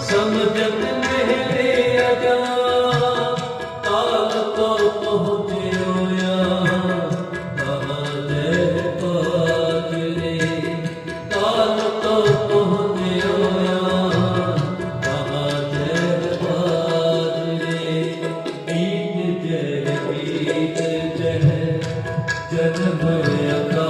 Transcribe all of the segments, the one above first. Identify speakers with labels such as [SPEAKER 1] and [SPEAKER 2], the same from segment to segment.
[SPEAKER 1] ਸਮਝਤ ਮਹਿਲੇ ਅਗਾ ਤਾਲ ਤੋ ਪਹੁੰਚਿਓ ਆ। ਬਹਾਲੇ ਪਾਗਰੇ ਤਾਲ ਤੋ ਪਹੁੰਚਿਓ ਆ। ਬਹਾਲੇ ਪਾਗਰੇ ਬੀਤ ਜੈ ਬੀਤ ਜਹ, ਜਨਮ ਅਗਾ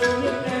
[SPEAKER 1] You.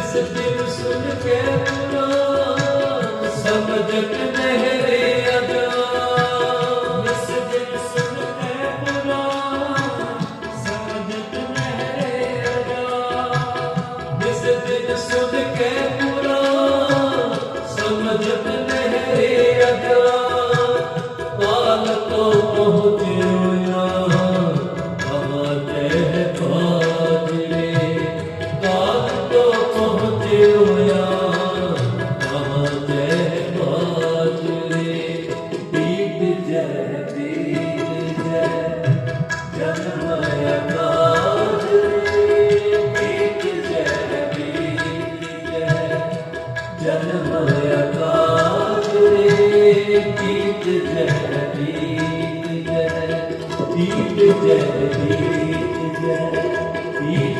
[SPEAKER 1] ਜਸ ਬਿਨ ਸੁਨ ਕੇ ਪੁਰਾਨ ਸਭ ਜਗ ਨਹਿਰੇ ਅਜਾਨ ਜਸ ਬਿਨ ਸੁਨ ਕੇ ਪੁਰਾਨ ਸਭ ਜਗ ਨਹਿਰੇ ਅਜਾਨ ਜਸ ਬਿਨ ਸੁਨ ਕੇ ਪੁਰਾਨ ਸਭ ਜਗ ਨਹਿਰੇ ਅਜਾਨ ਪਾਲ ਕੋ ਪਹੁੰਚੇ ਜਨਮ ਆਕਾਸ਼ ਰੇ ਗੀਤ ਜੈ ਜੈ ਗੀਤ ਜੈ ਜੈ ਗੀਤ